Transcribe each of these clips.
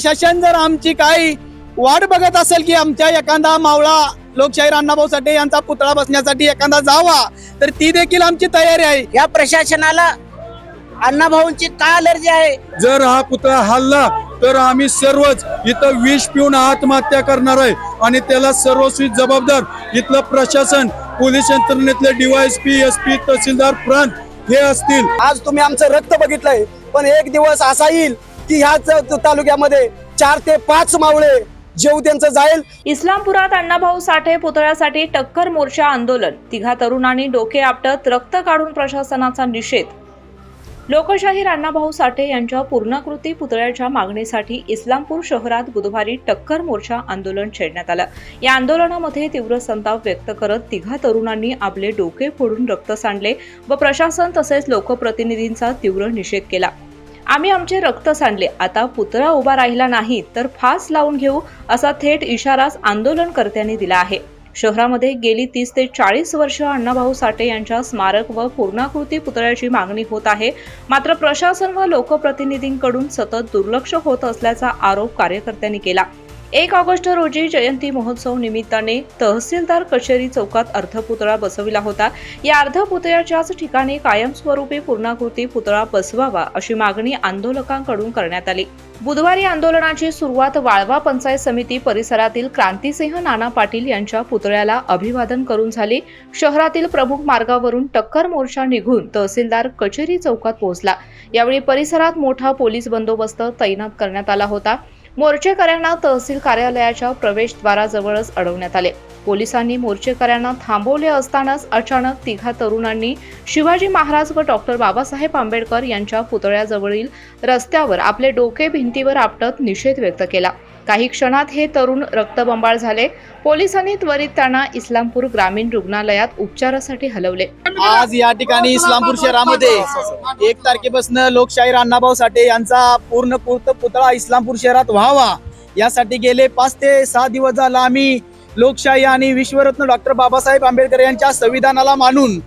प्रशासन जर आमची काही वाट बघत असेल की आमच्या एखादा मावळा लोकशाहीर अण्णाभाऊ साठे यांचा पुतळा बसण्यासाठी एखादा जावा तर ती देखील आमची तयारी आहे. या प्रशासनाला अण्णाभाऊंची का अलर्जी आहे. जर हा पुतळा हल्ला तर आम्ही सर्वच इथं विष पिऊन आत्महत्या करणार आहे. आणि त्याला सर्वस्वी जबाबदार इथलं प्रशासन पोलीस यंत्रणेतले डीवायएसपी एस पी तहसीलदार प्रांत हे असतील. आज तुम्ही आमचं रक्त बघितलंय पण एक दिवस असा येईल की ह्याच तालुक्यामध्ये चार ते पाच मावळे जेव त्यांचं जाईल. इस्लामपुरात अण्णाभाऊ साठे पुतळ्यासाठी टक्कर मोर्चा आंदोलन. तिघा तरुणांनी डोके आपटत रक्त काढून प्रशासनाचा निषेध. लोकशाहीर अण्णाभाऊ साठे यांच्या पूर्णाकृती पुतळ्याच्या मागणीसाठी इस्लामपूर शहरात बुधवारी टक्कर मोर्चा आंदोलन छेडण्यात आलं. या आंदोलनामध्ये तीव्र संताप व्यक्त करत तिघा तरुणांनी आपले डोके फोडून रक्त सांडले व प्रशासन तसेच लोकप्रतिनिधींचा तीव्र निषेध केला. आम्ही आमचे रक्त सांडले. आता पुतळा उभा राहिला नाही तर फास लावून घेऊ असा थेट इशाराच आंदोलनकर्त्यांनी दिला आहे. शहरामध्ये गेली तीस ते चाळीस वर्ष अण्णाभाऊ साठे यांच्या स्मारक व पूर्णाकृती पुतळ्याची मागणी होत आहे. मात्र प्रशासन व लोकप्रतिनिधींकडून सतत दुर्लक्ष होत असल्याचा आरोप कार्यकर्त्यांनी केला. एक ऑगस्ट रोजी जयंती महोत्सव निमित्ताने तहसीलदार कचेरी चौकात अर्धपुतळा बसविला होता. या अर्धपुतळ्याच्याच ठिकाणी कायमस्वरूपी पूर्णाकृती पुतळा बसवावा अशी मागणी आंदोलकांकडून करण्यात आली. बुधवारी आंदोलनाची सुरुवात वाळवा पंचायत समिती परिसरातील क्रांतिसिंह नाना पाटील यांच्या पुतळ्याला अभिवादन करून झाली. शहरातील प्रमुख मार्गावरून टक्कर मोर्चा निघून तहसीलदार कचेरी चौकात पोहोचला. यावेळी परिसरात मोठा पोलीस बंदोबस्त तैनात करण्यात आला होता. मोर्चेकऱ्यांना तहसील कार्यालयाच्या प्रवेशद्वाराजवळच अडवण्यात आले. पोलिसांनी मोर्चेकऱ्यांना थांबवले असतानाच अचानक तिघा तरुणांनी शिवाजी महाराज व डॉक्टर बाबासाहेब आंबेडकर यांच्या पुतळ्याजवळील रस्त्यावर आपले डोके भिंतीवर आपटत निषेध व्यक्त केला. काही क्षणात हे तरुण रक्तबंबाळ झाले. पोलिसांनी त्वरित त्यांना इस्लामपूर ग्रामीण रुग्णालयात उपचारासाठी हलवले. आज या ठिकाणी इस्लामपूर शहरामध्ये एक तारखेपासून लोकशाहीर अण्णाभाऊ साठे यांचा पूर्ण पुतळा इस्लामपूर शहरात व्हावा. यासाठी गेले पाच ते सहा दिवस झाला आम्ही लोकशाही आणि विश्वरत्न डॉक्टर बाबासाहेब आंबेडकर यांच्या संविधानाला मानून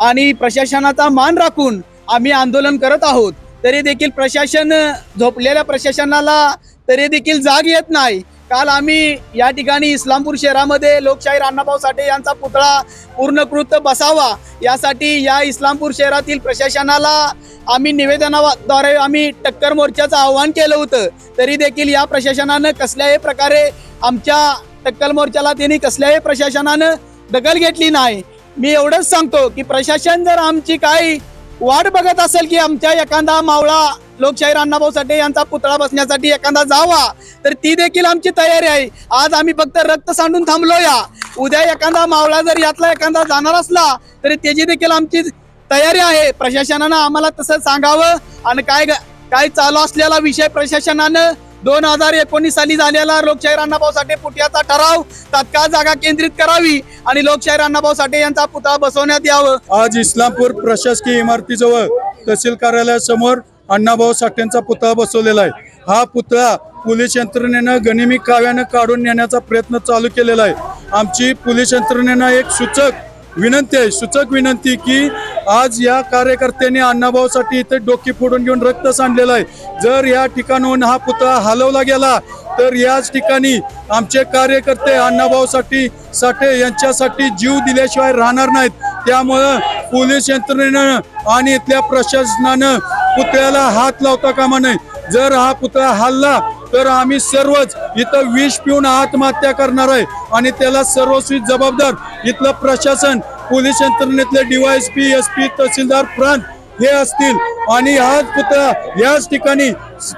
आणि प्रशासनाचा मान राखून आम्ही आंदोलन करत आहोत. तरी देखील प्रशासन झोपलेल्या प्रशासनाला तरी देखील जाग येत नाही. काल आम्ही या ठिकाणी इस्लामपूर शहरामध्ये लोकशाहीर अण्णाभाऊ साठे यांचा पुतळा पूर्णकृत बसावा यासाठी या इस्लामपूर शहरातील प्रशासनाला आम्ही निवेदनाद्वारे आम्ही टक्कर मोर्चाचं आव्हान केलं होतं. तरी देखील या प्रशासनानं कसल्याही प्रकारे आमच्या टक्कल मोर्चाला त्यांनी कसल्याही प्रशासनानं दखल घेतली नाही. मी एवढंच सांगतो की प्रशासन जर आमची काही वाट बघत असेल की आमच्या एखादा मावळा लोकशाहीर अण्णाभाऊ साठे यांचा पुतळा बसण्यासाठी एखादा जावा तर ती देखील आमची तयारी आहे. आज आम्ही फक्त रक्त सांडून थांबलो या उद्या एखादा मावळा जर यातला एखादा जाणार असला तरी त्याची देखील आमची तयारी आहे. प्रशासनानं आम्हाला तसं सांगावं. आणि काय काय चालू असलेला विषय प्रशासनानं दोन हजार एकोणीस साली झालेला लोकशाहीर अण्णाभाऊ साठे पुतळ्याचा ठराव तात्काळ जागा केंद्रित करावी आणि लोकशाहीर अण्णाभाऊ साठे यांचा पुतळा बसवण्यात यावं. आज इस्लामपूर प्रशासकीय इमारतीजवळ तहसील कार्यालयासमोर अण्णाभाऊ साठेंचा पुतळा बसवलेला आहे. हा पुतळा पोलीस यंत्रणेनं गनिमी काव्यानं काढून नेण्याचा प्रयत्न चालू केलेला आहे. आमची पोलीस यंत्रणेनं एक सूचक विनंती आहे सूचक विनंती की आज या कार्यकर्त्यांनी अण्णाभाऊसाठी इथे डोकी फोडून घेऊन रक्त सांडलेलं आहे. जर या ठिकाणाहून हा पुतळा हलवला गेला तर याच ठिकाणी आमचे कार्यकर्ते अण्णाभाऊसाठी साठे यांच्यासाठी जीव दिल्याशिवाय राहणार नाहीत. त्यामुळं पोलीस यंत्रणेनं आणि इथल्या प्रशासनानं पुतळ्याला हात लावता कामा नये. जर हा पुतळा हल्ला तर आम्ही सर्वच इथं विष पिऊन आत्महत्या करणार आहे. आणि त्याला सर्वस्वी जबाबदार इथलं प्रशासन पोलीस यंत्रणेतले डीवायएसपी एस पी तहसीलदार प्रांत हे असतील. आणि हाच पुतळा याच ठिकाणी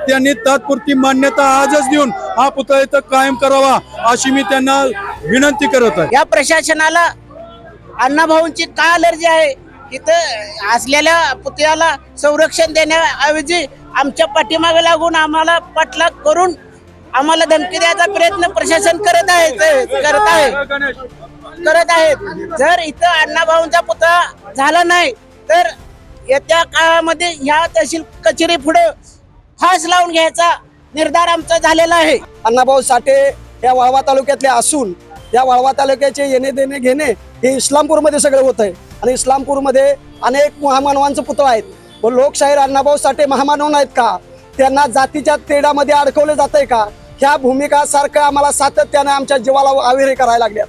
त्यांनी तात्पुरती मान्यता आजच देऊन हा पुतळा इथं कायम करावा अशी मी त्यांना विनंती करत आहे. या प्रशासनाला अण्णाभाऊंची का अलर्जी आहे? इथं असलेल्या पुतळ्याला संरक्षण देण्याऐवजी आमच्या पाठीमागे लागून आम्हाला पाठलाग करून आम्हाला धमकी द्यायचा प्रयत्न प्रशासन करत आहे करत आहे. करत आहेत. जर इथं अण्णाभाऊंचा पुतळा झाला नाही तर येत्या काळामध्ये ह्या तहसील कचेरी पुढे फास लावून घ्यायचा निर्धार आमचा झालेला आहे. अण्णाभाऊ साठे या वाळवा तालुक्यातले असून या वाळवा तालुक्याचे येणे देणे घेणे हे इस्लामपूरमध्ये सगळं होत आहे. आणि इस्लामपूरमध्ये अनेक महामानवांचं पुतळा आहेत. व लोकशाहीर अण्णाभाऊ साठे महामानव नाहीत का? त्यांना जातीच्या तेडामध्ये अडकवलं आहे का? ह्या भूमिका सारखं आम्हाला सातत्याने आमच्या जीवाला आविरे करायला लागल्या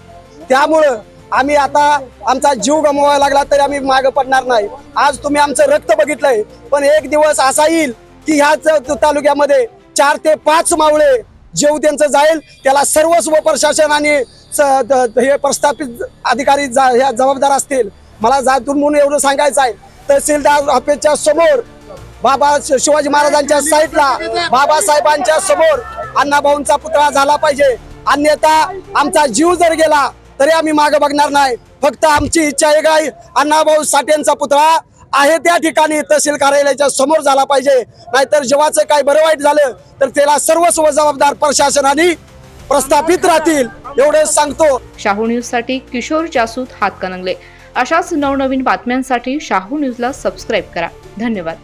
त्यामुळं आम्ही आता आमचा जीव गमवायला लागला तरी आम्ही मागे पडणार नाही. आज तुम्ही आमचं रक्त बघितलंय पण एक दिवस असा येईल की ह्याच तालुक्यामध्ये चार ते पाच मावळे जेव त्यांचं जाईल त्याला सर्वस्व प्रशासन आणि हे प्रस्थापित अधिकारी जा- ह्या जबाबदार असतील. मला जातून म्हणून एवढं सांगायचं आहे. तहसीलदार ऑफिसच्या समोर बाबा शिवाजी महाराजांच्या साईडला बाबासाहेबांच्या समोर अण्णाभाऊंचा पुतळा झाला पाहिजे. अन्यथा आमचा जीव जर गेला तरी आम्ही मागे बघणार नाही. फक्त आमची इच्छा आहे काय अण्णाभाऊ साठेंचा पुतळा आहे त्या ठिकाणी तहसील कार्यालयाच्या समोर झाला पाहिजे. नाहीतर जेव्हाचं काय बरं वाईट झालं तर त्याला सर्वस्व जबाबदार प्रशासनाने प्रस्थापित राहतील एवढं सांगतो. शाहू न्यूजसाठी किशोर जासूद हातकणंगले. अशाच नवनवीन बातम्यांसाठी शाहू न्यूजला सबस्क्राईब करा. धन्यवाद.